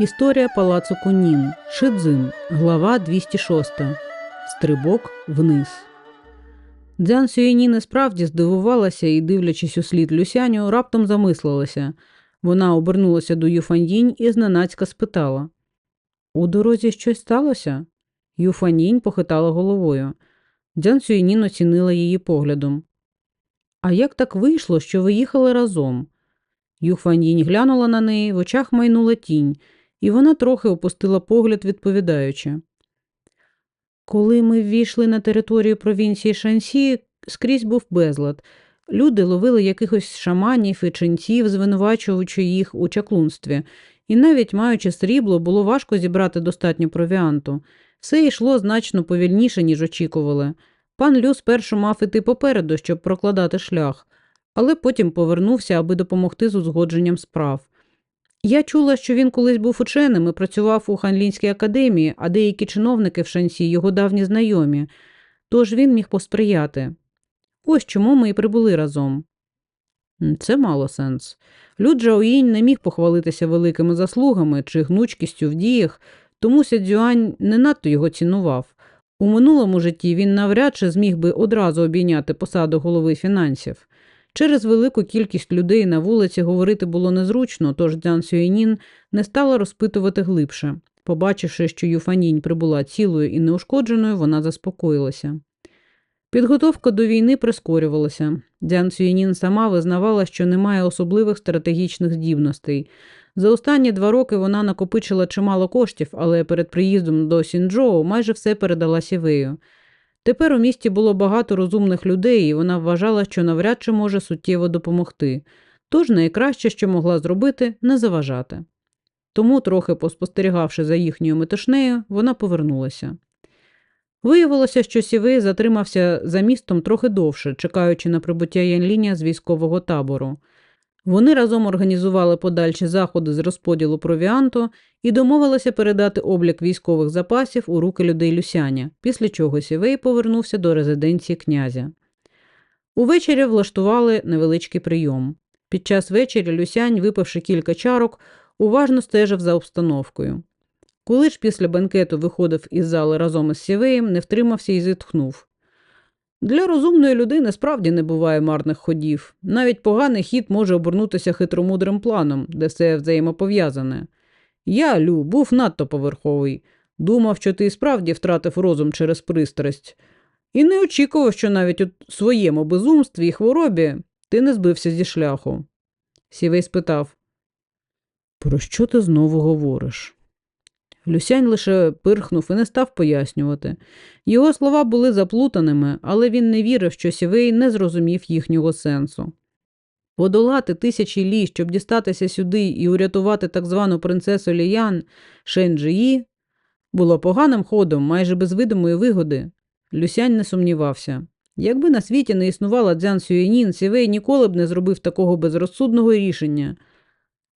Історія палацу Кунін. Шидзин. Глава 206. Стрибок вниз. Дзян Сюєнін і справді здивувалася і, дивлячись у слід Люсяню, раптом замислилася. Вона обернулася до Юфаньїнь і зненацька спитала. У дорозі щось сталося? Юфаньїнь похитала головою. Дзян Сюєнін оцінила її поглядом. А як так вийшло, що ви їхали разом? Юфаньїнь глянула на неї, в очах майнула тінь, і вона трохи опустила погляд, відповідаючи. Коли ми ввійшли на територію провінції Шансі, скрізь був безлад. Люди ловили якихось шаманів і ченців, звинувачуючи їх у чаклунстві, і навіть маючи срібло, було важко зібрати достатньо провіанту. Все йшло значно повільніше, ніж очікували. Пан Лю спершу мав іти попереду, щоб прокладати шлях, але потім повернувся, аби допомогти з узгодженням справ. Я чула, що він колись був ученим і працював у Ханлінській академії, а деякі чиновники в шансі його давні знайомі, тож він міг посприяти. Ось чому ми і прибули разом. Це мало сенс. Лю Джаоїнь не міг похвалитися великими заслугами чи гнучкістю в діях, тому Сядзюань не надто його цінував. У минулому житті він навряд чи зміг би одразу обійняти посаду голови фінансів. Через велику кількість людей на вулиці говорити було незручно, тож Дзян Сюєнін не стала розпитувати глибше. Побачивши, що Юфанінь прибула цілою і неушкодженою, вона заспокоїлася. Підготовка до війни прискорювалася. Дзян Сюєнін сама визнавала, що не має особливих стратегічних здібностей. За останні два роки вона накопичила чимало коштів, але перед приїздом до Сінджоу майже все передала Сівею. Тепер у місті було багато розумних людей, і вона вважала, що навряд чи може суттєво допомогти. Тож найкраще, що могла зробити, не заважати. Тому, трохи поспостерігавши за їхньою метушнею, вона повернулася. Виявилося, що Сівей затримався за містом трохи довше, чекаючи на прибуття Янліня з військового табору. Вони разом організували подальші заходи з розподілу провіанту і домовилися передати облік військових запасів у руки людей Люсяня, після чого Сівей повернувся до резиденції князя. Увечері влаштували невеличкий прийом. Під час вечері Люсянь, випивши кілька чарок, уважно стежив за обстановкою. Коли ж після банкету виходив із зали разом із Сівеєм, не втримався і зітхнув. Для розумної людини справді не буває марних ходів. Навіть поганий хід може обернутися хитромудрим планом, де все взаємопов'язане. Я, Лю, був надто поверховий. Думав, що ти справді втратив розум через пристрасть. І не очікував, що навіть у своєму безумстві і хворобі ти не збився зі шляху. Сівей спитав, Про що ти знову говориш? Люсянь лише пирхнув і не став пояснювати. Його слова були заплутаними, але він не вірив, що Сівей не зрозумів їхнього сенсу. Подолати тисячі лі, щоб дістатися сюди і урятувати так звану принцесу Ліян Шенджиї, було поганим ходом, майже без видимої вигоди. Люсянь не сумнівався. Якби на світі не існувала Дзян Сюєнін, Сівей ніколи б не зробив такого безрозсудного рішення.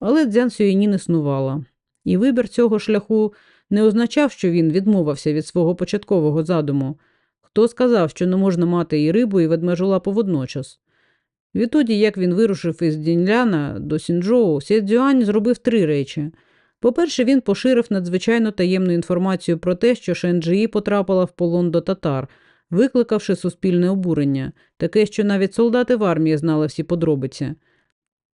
Але Дзян Сюєнін існувала. І вибір цього шляху не означав, що він відмовився від свого початкового задуму. Хто сказав, що не можна мати і рибу, і ведмежолапу водночас? Відтоді, як він вирушив із Дінляна до Сінджоу, Сєдзюань зробив три речі. По-перше, він поширив надзвичайно таємну інформацію про те, що Шенджиї потрапила в полон до татар, викликавши суспільне обурення, таке, що навіть солдати в армії знали всі подробиці.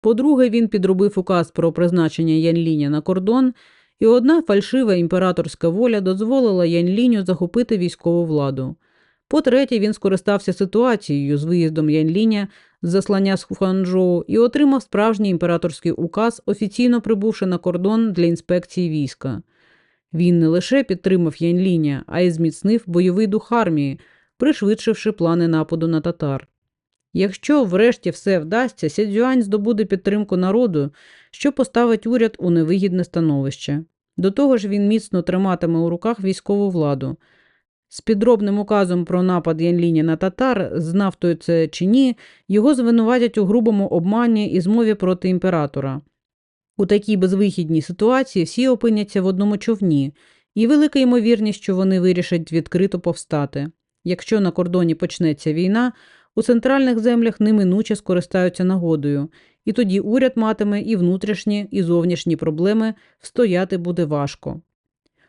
По-друге, він підробив указ про призначення Янліня на кордон, і одна фальшива імператорська воля дозволила Янліню захопити військову владу. По-третє, він скористався ситуацією з виїздом Янліня з заслання з Хуанчжоу і отримав справжній імператорський указ, офіційно прибувши на кордон для інспекції війська. Він не лише підтримав Янліня, а й зміцнив бойовий дух армії, пришвидшивши плани нападу на татар. Якщо врешті все вдасться, Сядзюань здобуде підтримку народу, що поставить уряд у невигідне становище. До того ж, він міцно триматиме у руках військову владу. З підробним указом про напад Янліні на татар, знав той це чи ні, його звинуватять у грубому обмані і змові проти імператора. У такій безвихідній ситуації всі опиняться в одному човні, і велика ймовірність, що вони вирішать відкрито повстати. Якщо на кордоні почнеться війна, у центральних землях неминуче скористаються нагодою, і тоді уряд матиме і внутрішні, і зовнішні проблеми, встояти буде важко.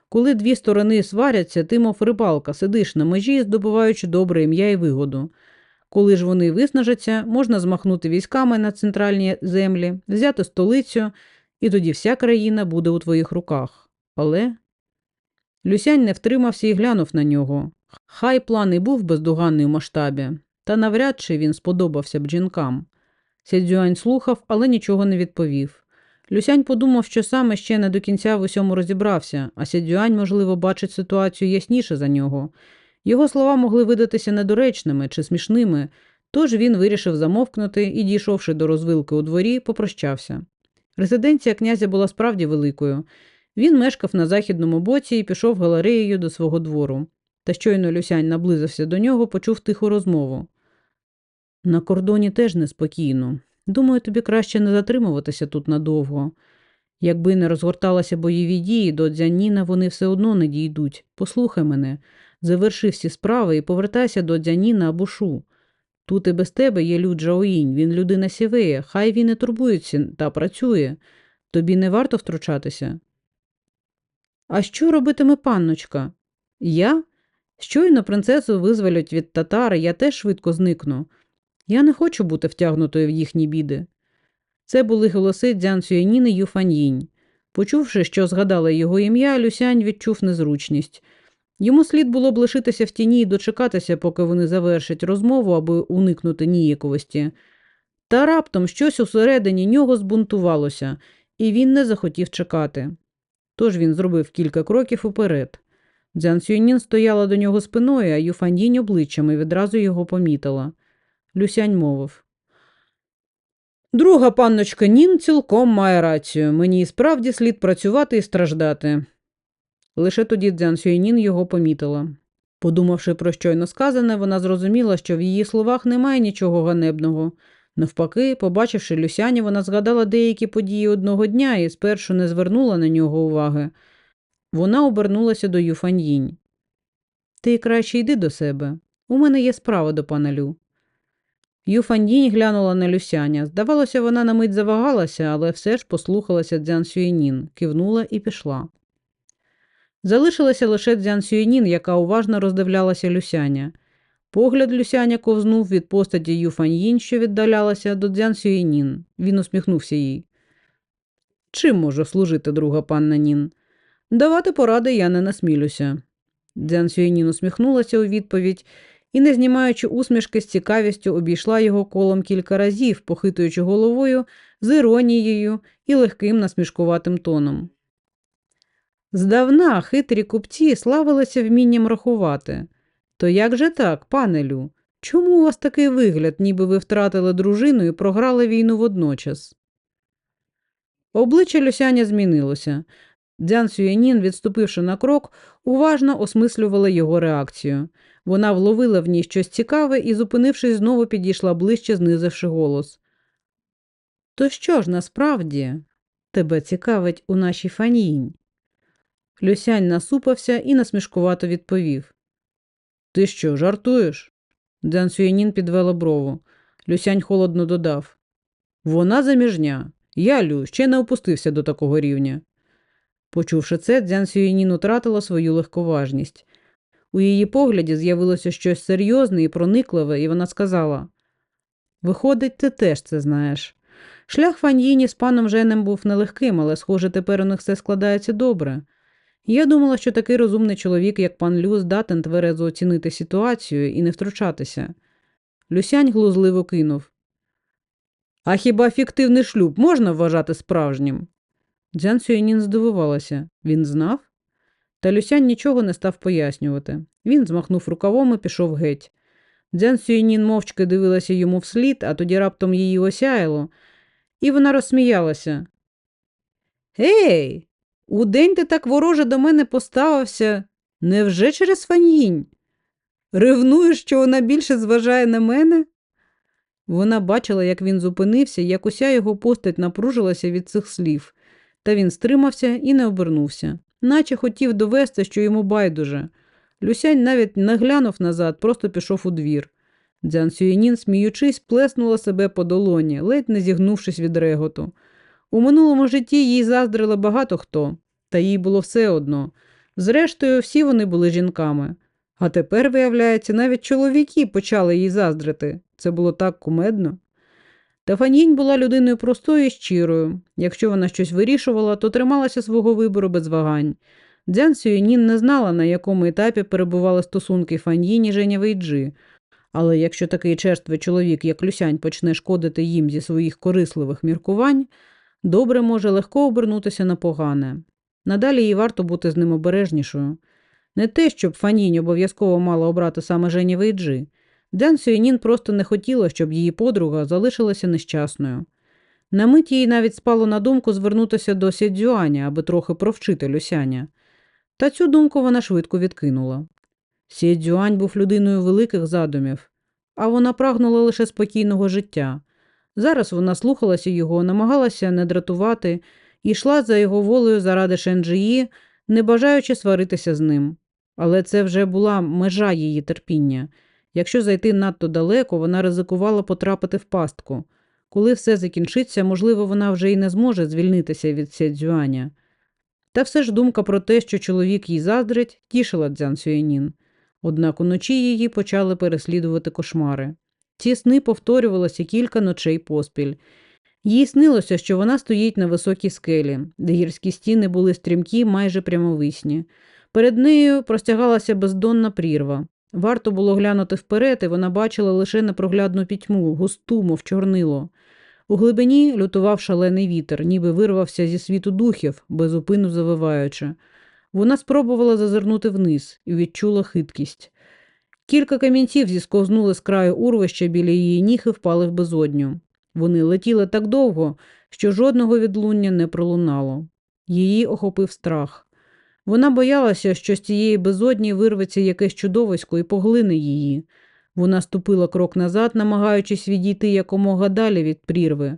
Коли дві сторони сваряться, ти, мов рибалка, сидиш на межі, здобуваючи добре ім'я і вигоду. Коли ж вони виснажаться, можна змахнути військами на центральні землі, взяти столицю, і тоді вся країна буде у твоїх руках. Але Люсянь не втримався і глянув на нього. Хай план і був бездоганний у масштабі, та навряд чи він сподобався б жінкам. Сядзюань слухав, але нічого не відповів. Люсянь подумав, що саме ще не до кінця в усьому розібрався, а Сядзюань, можливо, бачить ситуацію ясніше за нього. Його слова могли видатися недоречними чи смішними, тож він вирішив замовкнути і, дійшовши до розвилки у дворі, попрощався. Резиденція князя була справді великою. Він мешкав на західному боці і пішов галереєю до свого двору. Та щойно Люсянь наблизився до нього, почув тиху розмову. На кордоні теж неспокійно. Думаю, тобі краще не затримуватися тут надовго. Якби не розгорталися бойові дії до Дзяніна, вони все одно не дійдуть. Послухай мене, заверши всі справи і повертайся до Дзяніна або Шу. Тут і без тебе є Лю Джаоїнь, він людина сівея, хай він і турбується та працює. Тобі не варто втручатися. А що робитиме панночка? Я? Щойно принцесу визволять від татари, я теж швидко зникну. Я не хочу бути втягнутою в їхні біди. Це були голоси Дзян Сюяніни Юфаньїнь. Почувши, що згадала його ім'я, Люсянь відчув незручність. Йому слід було б лишитися в тіні і дочекатися, поки вони завершать розмову, аби уникнути ніяковості. Та раптом щось усередині нього збунтувалося, і він не захотів чекати. Тож він зробив кілька кроків уперед. Дзян Сюйнін стояла до нього спиною, а Юфаньїнь обличчям і відразу його помітила. Люсянь мовив. Друга панночка Нін цілком має рацію. Мені і справді слід працювати і страждати. Лише тоді Дзян Сюйнін його помітила. Подумавши про щойно сказане, вона зрозуміла, що в її словах немає нічого ганебного. Навпаки, побачивши Люсяні, вона згадала деякі події одного дня і спершу не звернула на нього уваги. Вона обернулася до Юфаньїнь. Ти краще йди до себе. У мене є справа до пана Лю. Юфаньїнь глянула на Люсяня. Здавалося, вона на мить завагалася, але все ж послухалася Дзян Сюєнін, кивнула і пішла. Залишилася лише Дзян Сюєнін, яка уважно роздивлялася Люсяня. Погляд Люсяня ковзнув від постаті Юфаньїн, що віддалялася, до Дзян Сюєнін. Він усміхнувся їй. Чим можу служити, друга панна Нін? Давати поради я не насмілюся. Дзян Сюєнін усміхнулася у відповідь і, не знімаючи усмішки, з цікавістю обійшла його колом кілька разів, похитуючи головою з іронією і легким насмішкуватим тоном. Здавна хитрі купці славилися вмінням рахувати. То як же так, панелю? Чому у вас такий вигляд, ніби ви втратили дружину і програли війну водночас? Обличчя Люсяня змінилося. Дзян Сюєнін, відступивши на крок, уважно осмислювала його реакцію. Вона вловила в ній щось цікаве і, зупинившись, знову підійшла ближче, знизивши голос. То що ж насправді тебе цікавить у нашій фанінь? Люсянь насупався і насмішкувато відповів. Ти що, жартуєш? Дзян Сюєнін підвела брову. Люсянь холодно додав. Вона заміжня. Я, Лю, ще не опустився до такого рівня. Почувши це, Дзян Сюєнін утратила свою легковажність. У її погляді з'явилося щось серйозне і проникливе, і вона сказала Виходить, ти теж це знаєш. Шлях Фаньїні з паном Женем був нелегким, але, схоже, тепер у них все складається добре. Я думала, що такий розумний чоловік, як пан Лю, здатен тверезо оцінити ситуацію і не втручатися. Люсянь глузливо кинув. А хіба фіктивний шлюб можна вважати справжнім? Дзян Сюєнін здивувалася. Він знав? Та Люсянь нічого не став пояснювати. Він змахнув рукавом і пішов геть. Дзян Сюєнін мовчки дивилася йому вслід, а тоді раптом її осяяло, і вона розсміялася. Гей, удень ти так вороже до мене поставився. Невже через фаньїнь? Ревнуєш, що вона більше зважає на мене? Вона бачила, як він зупинився, як уся його постать напружилася від цих слів, та він стримався і не обернувся, наче хотів довести, що йому байдуже. Люсянь навіть не глянув назад, просто пішов у двір. Дзян Сюєнін, сміючись, плеснула себе по долоні, ледь не зігнувшись від реготу. У минулому житті їй заздрили багато хто, та їй було все одно. Зрештою, всі вони були жінками. А тепер, виявляється, навіть чоловіки почали їй заздрити. Це було так кумедно. Та Фанінь була людиною простою і щирою. Якщо вона щось вирішувала, то трималася свого вибору без вагань. Дзян Сюєнін не знала, на якому етапі перебували стосунки Фаньїн і Женя Вейджи. Але якщо такий черствий чоловік, як Люсянь, почне шкодити їм зі своїх корисливих міркувань, добре може легко обернутися на погане. Надалі їй варто бути з ним обережнішою. Не те, щоб Фанінь обов'язково мала обрати саме Жені Вейджи. Дзян Сюєнін просто не хотіла, щоб її подруга залишилася нещасною. На мить їй навіть спало на думку звернутися до Сєдзюаня, аби трохи провчити Люсяня. Та цю думку вона швидко відкинула. Сєдзюань був людиною великих задумів, а вона прагнула лише спокійного життя. Зараз вона слухалася його, намагалася не дратувати і йшла за його волею заради Шенджиї, не бажаючи сваритися з ним. Але це вже була межа її терпіння. Якщо зайти надто далеко, вона ризикувала потрапити в пастку. Коли все закінчиться, можливо, вона вже й не зможе звільнитися від Сєдзюаня. Та все ж думка про те, що чоловік їй заздрить, тішила Дзян Сюєнін. Однак уночі її почали переслідувати кошмари. Ці сни повторювалися кілька ночей поспіль. Їй снилося, що вона стоїть на високій скелі, де гірські стіни були стрімкі, майже прямовисні. Перед нею простягалася бездонна прірва. Варто було глянути вперед, і вона бачила лише непроглядну пітьму, густу, мов чорнило. У глибині лютував шалений вітер, ніби вирвався зі світу духів, безупину завиваючи. Вона спробувала зазирнути вниз і відчула хиткість. Кілька камінців зісковзнули з краю урвища біля її ніг і впали в безодню. Вони летіли так довго, що жодного відлуння не пролунало. Її охопив страх. Вона боялася, що з цієї безодні вирветься якесь чудовисько і поглине її. Вона ступила крок назад, намагаючись відійти якомога далі від прірви.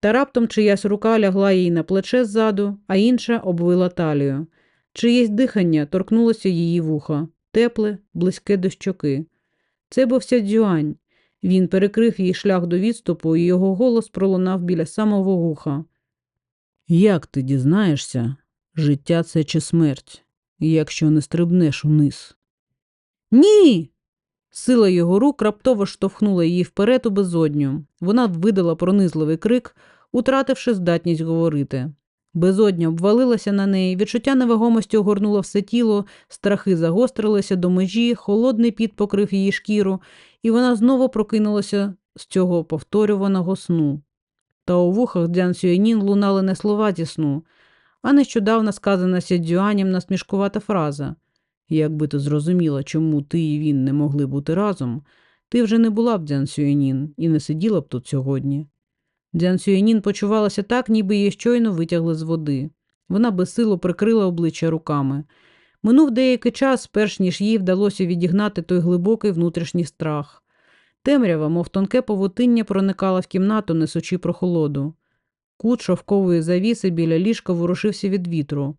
Та раптом чиясь рука лягла їй на плече ззаду, а інша обвила талію. Чиєсь дихання торкнулося її вуха, тепле, близьке до щоки. Це був Сядзюань. Він перекрив їй шлях до відступу, і його голос пролунав біля самого вуха. Як ти дізнаєшся, життя це чи смерть, якщо не стрибнеш униз? Ні. Сила його рук раптово штовхнула її вперед у безодню. Вона видала пронизливий крик, утративши здатність говорити. Безодня обвалилася на неї, відчуття невагомості огорнуло все тіло, страхи загострилися до межі, холодний піт покрив її шкіру, і вона знову прокинулася з цього повторюваного сну. Та у вухах Дзян Сюєнін лунали не слова зі сну, а нещодавно сказана Сядзюанем насмішкувата фраза Якби ти зрозуміла, чому ти і він не могли бути разом, ти вже не була б Дзян Сюєнін і не сиділа б тут сьогодні. Дзян Сюєнін почувалася так, ніби її щойно витягли з води. Вона безсило прикрила обличчя руками. Минув деякий час, перш ніж їй вдалося відігнати той глибокий внутрішній страх. Темрява, мов тонке павутиння, проникала в кімнату, несучи прохолоду. Кут шовкової завіси біля ліжка ворушився від вітру.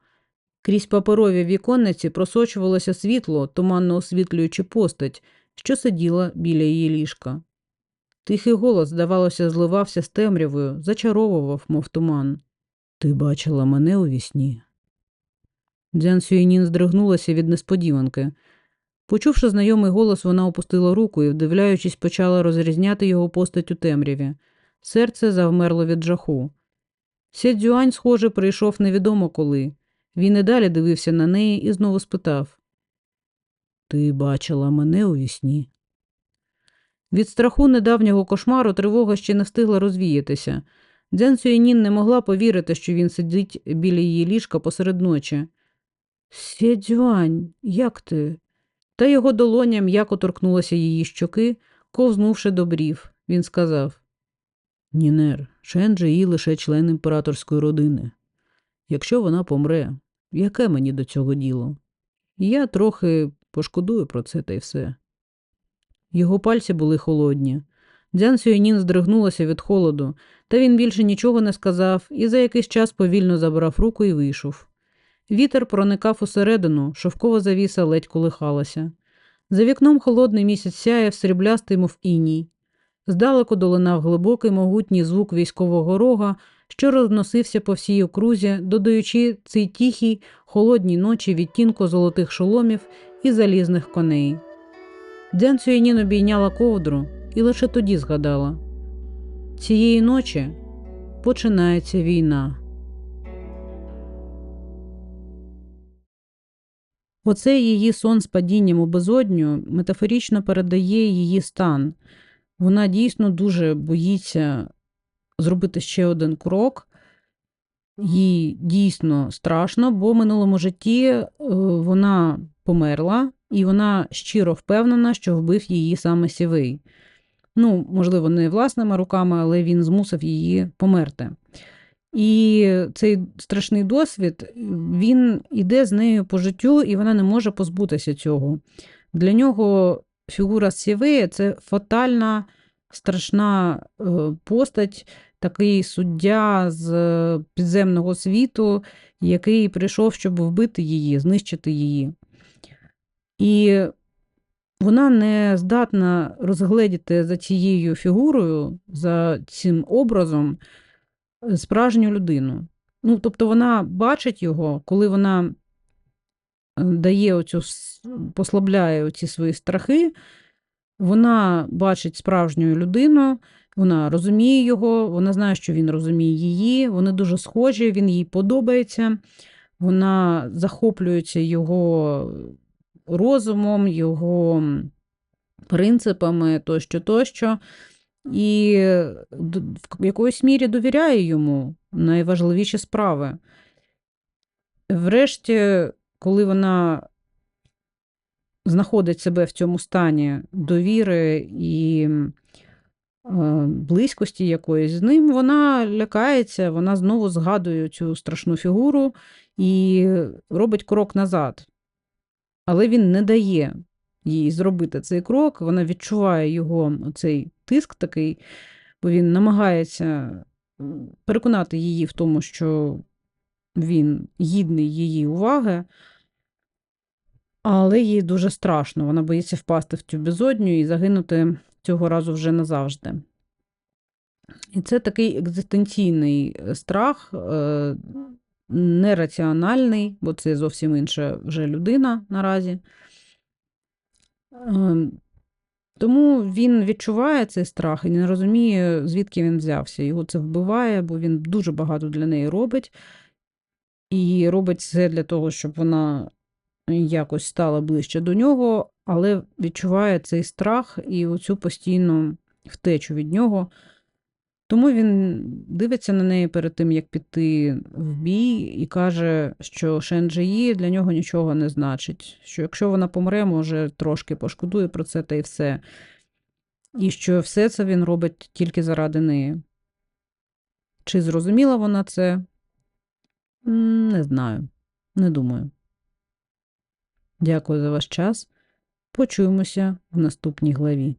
Крізь паперові віконниці просочувалося світло, туманно освітлюючи постать, що сиділа біля її ліжка. Тихий голос, здавалося, зливався з темрявою, зачаровував, мов туман. Ти бачила мене у вісні?» Дзян Сюєнін здригнулася від несподіванки. Почувши знайомий голос, вона опустила руку і, вдивляючись, почала розрізняти його постать у темряві. Серце завмерло від жаху. Сєдзюань, схоже, прийшов невідомо коли. Він і далі дивився на неї і знову спитав Ти бачила мене у вісні?» Від страху недавнього кошмару тривога ще не встигла розвіятися. Дзян Сюєнін не могла повірити, що він сидить біля її ліжка посеред ночі. Сєдзюань, як ти? Та його долоня м'яко торкнулася її щоки, ковзнувши до брів. Він сказав Нінер, Шенджи її лише член імператорської родини. Якщо вона помре, яке мені до цього діло? Я трохи пошкодую про це та й все. Його пальці були холодні. Дзян Сюєнін здригнулася від холоду, та він більше нічого не сказав і за якийсь час повільно забрав руку і вийшов. Вітер проникав усередину, шовкова завіса ледь колихалася. За вікном холодний місяць сяяв сріблястий, мов іній. Здалеку долинав глибокий могутній звук військового рога, що розносився по всій окрузі, додаючи цій тихій, холодній ночі відтінку золотих шоломів і залізних коней. Дзян Цюєнін обійняла ковдру і лише тоді згадала цієї ночі починається війна. Оцей її сон з падінням у безодню метафорично передає її стан. Вона дійсно дуже боїться зробити ще один крок. Їй дійсно страшно, бо в минулому житті е, вона померла, і вона щиро впевнена, що вбив її саме сівий. Ну, можливо, не власними руками, але він змусив її померти. І цей страшний досвід він іде з нею по життю, і вона не може позбутися цього. Для нього фігура Сєвея це фатальна, страшна е, постать, такий суддя з підземного світу, який прийшов, щоб вбити її, знищити її. І вона не здатна розгледіти за цією фігурою, за цим образом справжню людину. Ну, тобто вона бачить його, коли вона е, дає оцю, послабляє оці свої страхи, вона бачить справжню людину, вона розуміє його, вона знає, що він розуміє її, вони дуже схожі, він їй подобається, вона захоплюється його розумом, його принципами тощо, тощо. І в якоїсь мірі довіряє йому найважливіші справи. Врешті, коли вона знаходить себе в цьому стані довіри і е, близькості якоїсь з ним, вона лякається, вона знову згадує цю страшну фігуру і робить крок назад. Але він не дає їй зробити цей крок, вона відчуває його цей тиск такий, бо він намагається переконати її в тому, що він гідний її уваги, але їй дуже страшно. Вона боїться впасти в цю безодню і загинути цього разу вже назавжди. І це такий екзистенційний е, страх, е, нераціональний, бо це зовсім інша вже людина наразі. Ем, тому він відчуває цей страх і не розуміє, звідки він взявся. Його це вбиває, бо він дуже багато для неї робить. І робить це для того, щоб вона якось стала ближче до нього, але відчуває цей страх і оцю постійну втечу від нього. Тому він дивиться на неї перед тим, як піти в бій, і каже, що Шенджиї для нього нічого не значить. Що якщо вона помре, може трошки пошкодує про це та й все. І що все це він робить тільки заради неї. Чи зрозуміла вона це? Не знаю, не думаю. Дякую за ваш час. Почуємося в наступній главі.